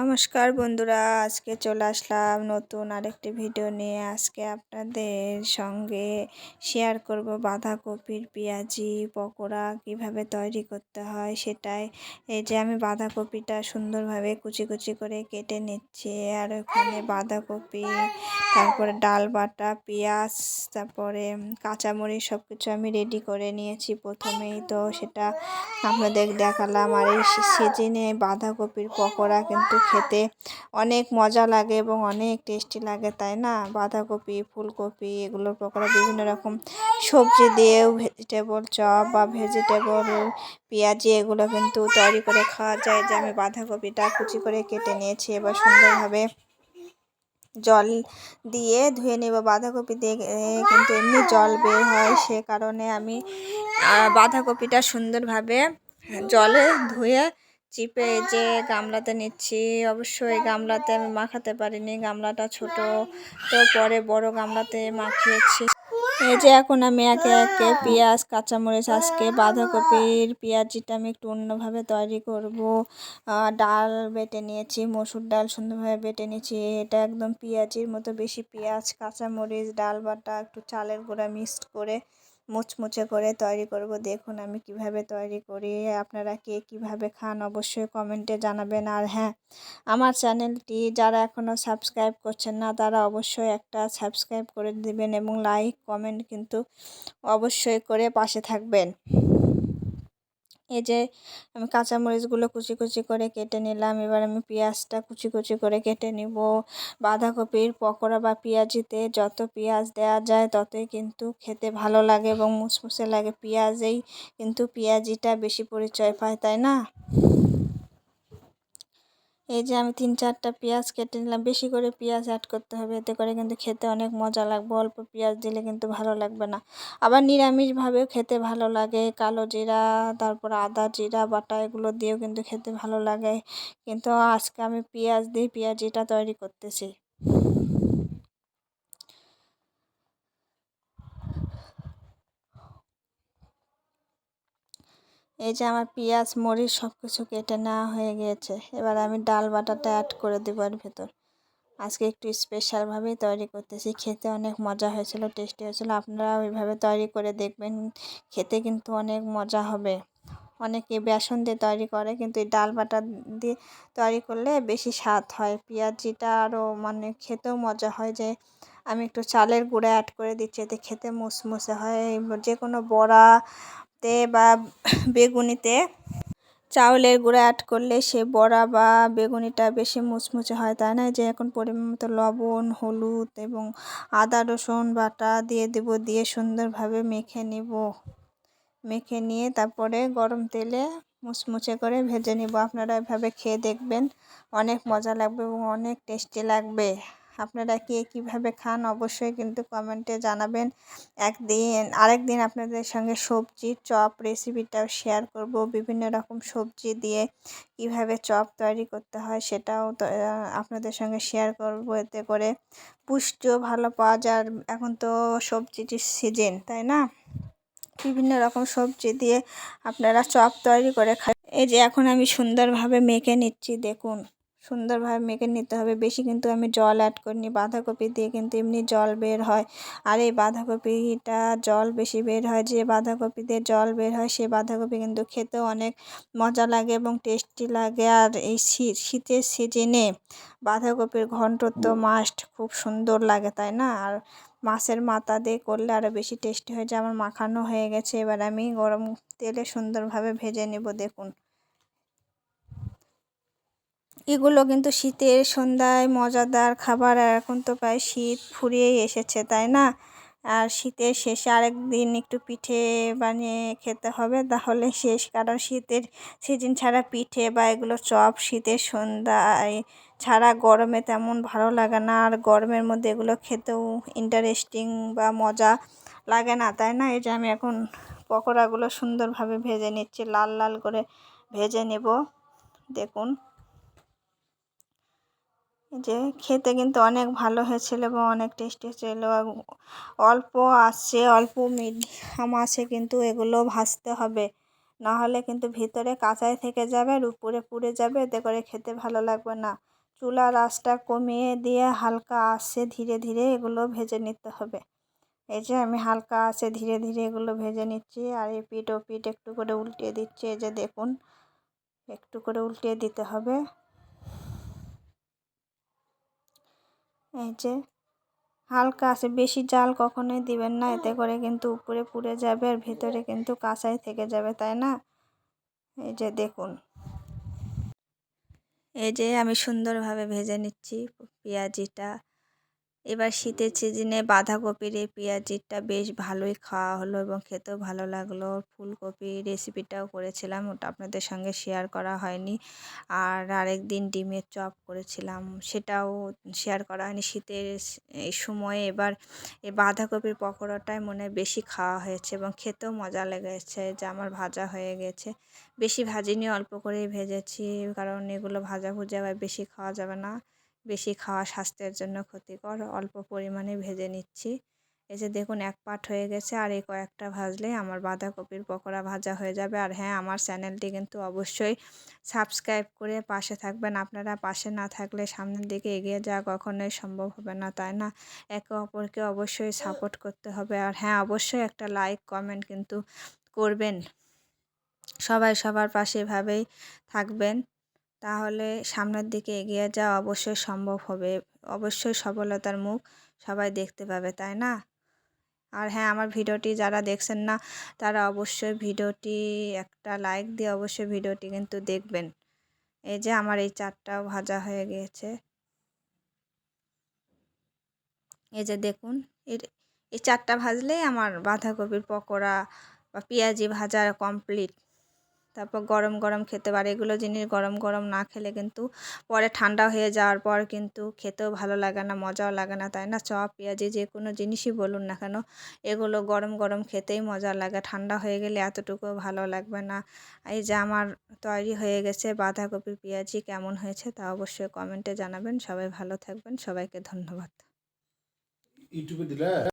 নমস্কার বন্ধুরা, আজকে চলে আসলাম নতুন আরেকটি ভিডিও নিয়ে। আজকে আপনাদের সঙ্গে শেয়ার করব বাঁধাকপির পেঁয়াজি, পকোড়া কীভাবে তৈরি করতে হয় সেটাই। এই যে আমি বাঁধাকপিটা সুন্দরভাবে কুচি কুচি করে কেটে নিচ্ছি, আর ওখানে বাঁধাকপি, তারপরে ডাল বাটা, পেঁয়াজ, তারপরে কাঁচামরিচ সব কিছু আমি রেডি করে নিয়েছি প্রথমেই। তো সেটা আপনাদের দেখালাম, আর এই সিজনে বাঁধাকপির পকোড়া কিন্তু খেতে। অনেক মজা লাগে এবং অনেক টেস্টি লাগে, তাই না? বাঁধাকপি, ফুলকপি এগুলোর পকোড়া বিভিন্ন রকম। সবজি দিয়েও ভেজিটেবল চপ বা ভেজিটেবল পেঁয়াজি এগুলো কিন্তু তৈরি করে খাওয়া যায় যে আমি বাঁধাকপিটা কুচি করে কেটে নিয়েছি। এবার সুন্দরভাবে জল দিয়ে ধুয়ে নেব বাঁধাকপি দিয়ে। কিন্তু এমনি জল বের হয় সে কারণে আমি বাঁধাকপিটা সুন্দরভাবে জলে ধুয়ে চিপে যে গামলাতে নিচ্ছি। অবশ্যই গামলাতে আমি মাখাতে পারিনি। গামলাটা ছোট। তো পরে বড় গামলাতে মাখিয়েছি। এই যে এখন আমি একে একে পেঁয়াজ, কাঁচামরিচ, আজকে বাঁধাকপির পেঁয়াজিটা আমি একটু অন্যভাবে তৈরি করব। ডাল বেটে নিয়েছি, মসুর ডাল সুন্দরভাবে বেটে নিয়েছি। এটা একদম পেঁয়াজির মতো বেশি পেঁয়াজ, কাঁচামরিচ, ডাল বাটা একটু চালের গুঁড়া মিক্সড করে মুচমুচে করে তৈরি করব। দেখুন আমি কীভাবে তৈরি করি, আপনারা কে কীভাবে খান অবশ্যই কমেন্টে জানাবেন। আর হ্যাঁ আমার চ্যানেলটি যারা এখনও সাবস্ক্রাইব করছেন না, তারা অবশ্যই একটা সাবস্ক্রাইব করে দিবেন এবং লাইক কমেন্ট কিন্তু অবশ্যই করে পাশে থাকবেন। এই যে আমি কাঁচামরিচগুলো কুচি কুচি করে কেটে নিলাম। এবার আমি পেঁয়াজটা কুচি কুচি করে কেটে নিব। বাঁধাকপির পকোড়া বা পেঁয়াজিতে যত পেঁয়াজ দেওয়া যায় ততই কিন্তু খেতে ভালো লাগে এবং মুসমুসে লাগে। পেঁয়াজেই কিন্তু পেঁয়াজিটা বেশি পরিচয় পায়, তাই না? এই যে আমি তিন চারটা পেঁয়াজ কেটে নিলাম, বেশি করে পেঁয়াজ অ্যাড করতে হবে। এতে করে কিন্তু খেতে অনেক মজা লাগবে। অল্প পেঁয়াজ দিলে কিন্তু ভালো লাগবে না। আবার নিরামিষভাবেও খেতে ভালো লাগে। কালো জিরা, তারপর আদা জিরা, বাটা এগুলো দিয়েও কিন্তু খেতে ভালো লাগে। কিন্তু আজকে আমি পেঁয়াজ দিয়ে পেঁয়াজিটা তৈরি করতেছি। এই যে আমার পেঁয়াজ, মরিচ সব কিছু কেটে নেওয়া হয়ে গিয়েছে। এবার আমি ডাল বাটাটা অ্যাড করে দেবো এর ভেতর। আজকে একটু স্পেশালভাবেই তৈরি করতেছি। খেতে অনেক মজা হয়েছিল টেস্টি হয়েছিল। আপনারা ওইভাবে তৈরি করে দেখবেন। খেতে কিন্তু অনেক মজা হবে। অনেকে বেসন দিয়ে তৈরি করে, কিন্তু এই ডাল বাটা দিয়ে তৈরি করলে বেশি স্বাদ হয়। পেঁয়াজিটা আরও মানে খেতেও মজা হয় যে, আমি একটু চালের গুঁড়া অ্যাড করে দিচ্ছি, এতে খেতে মুসমুসে হয়। যে কোনো বড়া তে বা বেগুনিতে চাউলের গুঁড়া অ্যাড করলে সে বড়া বা বেগুনিটা বেশি মুচমুচে হয়, তাই না? যে এখন পরিমাণ মতো লবণ, হলুদ এবং আদা, রসুন বাটা দিয়ে দেব, দিয়ে সুন্দরভাবে মেখে নিব। মেখে নিয়ে তারপরে গরম তেলে মুচমুচে করে ভেজে নিব। আপনারা এভাবে খেয়ে দেখবেন, অনেক মজা লাগবে এবং অনেক টেস্টি লাগবে। আপনারা কে কীভাবে খান অবশ্যই কিন্তু কমেন্টে জানাবেন। একদিন আরেক দিন আপনাদের সঙ্গে সবজির চপ রেসিপিটাও শেয়ার করব। বিভিন্ন রকম সবজি দিয়ে কীভাবে চপ তৈরি করতে হয় সেটাও আপনাদের সঙ্গে শেয়ার করব এতে করে। পুষ্টিও ভালো পাওয়া যায়। এখন তো সবজিটির সিজন তাই না? বিভিন্ন রকম সবজি দিয়ে আপনারা চপ তৈরি করে খাই এই যে এখন আমি সুন্দরভাবে মেখে নিচ্ছি, দেখুন। সুন্দরভাবে মেখে নিতে হবে। বেশি কিন্তু আমি জল অ্যাড করিনি, বাঁধাকপি দিয়ে কিন্তু এমনি জল বের হয়। আর এই বাঁধাকপিটা জল বেশি বের হয়, যে বাঁধাকপি দিয়ে জল বের হয় সেই বাঁধাকপি কিন্তু খেতেও অনেক মজা লাগে এবং টেস্টি লাগে। আর এই শীতের সিজনে বাঁধাকপির ঘন্ট তো মাস্ট খুব সুন্দর লাগে, তাই না? আর মাছের মাথা দিয়ে করলে আরও বেশি টেস্টি হয়ে। যায় আমার মাখানো হয়ে গেছে, এবার আমি গরম তেলে সুন্দরভাবে ভেজে নেব, দেখুন। এগুলো কিন্তু শীতের সন্ধ্যায় মজাদার খাবার, আর এখন তো প্রায় শীত ফুরিয়েই এসেছে, তাই না? আর শীতের শেষে আরেক দিন একটু পিঠে বানিয়ে খেতে হবে, তাহলে শেষ, কারণ শীতের সিজন ছাড়া পিঠে বা এগুলো চপ শীতের সন্ধ্যায় ছাড়া গরমে তেমন ভালো লাগে না, আর গরমের মধ্যে এগুলো খেতেও ইন্টারেস্টিং বা মজা লাগে না, তাই না? এই যে আমি এখন পকোড়াগুলো সুন্দরভাবে ভেজে নিচ্ছি, লাল লাল করে ভেজে নেব, দেখুন। যে খেতে কিন্তু অনেক ভালো হয়েছিল এবং অনেক টেস্টি ছিল অল্প আছে অল্প মিডিয়াম আছে কিন্তু এগুলো ভাজতে হবে। নাহলে কিন্তু ভিতরে কাঁচাই থেকে যাবে আর উপরে পুড়ে যাবে, এতে করে খেতে ভালো লাগবে না। চুলার আঁচটা কমিয়ে দিয়ে হালকা আঁচে ধীরে ধীরে এগুলো ভেজে নিতে হবে। এই যে আমি হালকা আছে ধীরে ধীরে এগুলো ভেজে নিচ্ছি আর এই পিঠ ও পিঠ একটু করে উল্টিয়ে দিচ্ছি। এই যে দেখুন, একটু করে উল্টিয়ে দিতে হবে। এই যে, হালকা আছে, বেশি জাল কখনোই দিবেন না, এতে করে কিন্তু উপরে পুড়ে যাবে আর ভেতরে কিন্তু কাঁচাই থেকে যাবে, তাই না? এই যে দেখুন। এই যে আমি সুন্দরভাবে ভেজে নিচ্ছি পেঁয়াজিটা। এবার শীতের সিজনে বাঁধাকপির এই পেঁয়াজিটা বেশ ভালোই খাওয়া হলো এবং খেতেও ভালো লাগল। ফুলকপি রেসিপিটাও করেছিলাম, ওটা আপনাদের সঙ্গে শেয়ার করা হয়নি। আর আরেক দিন ডিমের চপ করেছিলাম, সেটাও শেয়ার করা হয়নি। শীতের এই সময়ে এবার এই বাঁধাকপির পকোড়াটাই মনে বেশি খাওয়া হয়েছে এবং খেতেও মজা লেগেছে, যে আমার ভাজা হয়ে গেছে। বেশি ভাজিনি, অল্প করেই ভেজেছি, কারণ এগুলো ভাজা ভুজা বেশি খাওয়া যাবে না। বেশি খাওয়া স্বাস্থ্যের জন্য ক্ষতিকর, অল্প পরিমাণে ভেজে নিচ্ছি। এই যে দেখুন, এক পাট হয়ে গেছে আর এই কয়েকটা ভাজলে আমার বাঁধাকপির পকোড়া ভাজা হয়ে যাবে। আর হ্যাঁ আমার চ্যানেলটি কিন্তু অবশ্যই সাবস্ক্রাইব করে পাশে থাকবেন। আপনারা পাশে না থাকলে সামনের দিকে এগিয়ে যাওয়া কখনোই সম্ভব হবে না, তাই না? একে অপরকে অবশ্যই সাপোর্ট করতে হবে। আর হ্যাঁ অবশ্যই একটা লাইক কমেন্ট কিন্তু করবেন। সবাই সবার পাশে এভাবেই থাকবেন। তাহলে সামনের দিকে এগিয়ে যাওয়া অবশ্যই সম্ভব হবে। অবশ্যই সফলতার মুখ সবাই দেখতে পাবে, তাই না? আর হ্যাঁ আমার ভিডিওটি যারা দেখছেন না, তারা অবশ্যই ভিডিওটি একটা লাইক দিয়ে অবশ্যই ভিডিওটি কিন্তু দেখবেন। এই যে আমার এই চারটাও ভাজা হয়ে গিয়েছে। এই যে দেখুন, এর, এই চারটা ভাজলেই আমার বাঁধাকপির পকোড়া বা পেঁয়াজি ভাজা কমপ্লিট। তারপর গরম গরম খেতে পারে। এগুলো জিনিস গরম গরম না খেলে কিন্তু পরে ঠান্ডা হয়ে যাওয়ার পর কিন্তু খেতেও ভালো লাগে না, মজাও লাগে না, তাই না? চপ, পেঁয়াজি যে কোনো জিনিসই বলুন না কেন, এগুলো গরম গরম খেতেই মজা লাগে। ঠান্ডা হয়ে গেলে এতটুকু ভালো লাগবে না। এই যে আমার তৈরি হয়ে গেছে বাঁধাকপি, পেঁয়াজি কেমন হয়েছে তা অবশ্যই কমেন্টে জানাবেন। সবাই ভালো থাকবেন। সবাইকে ধন্যবাদ। ইউটিউবে দিলে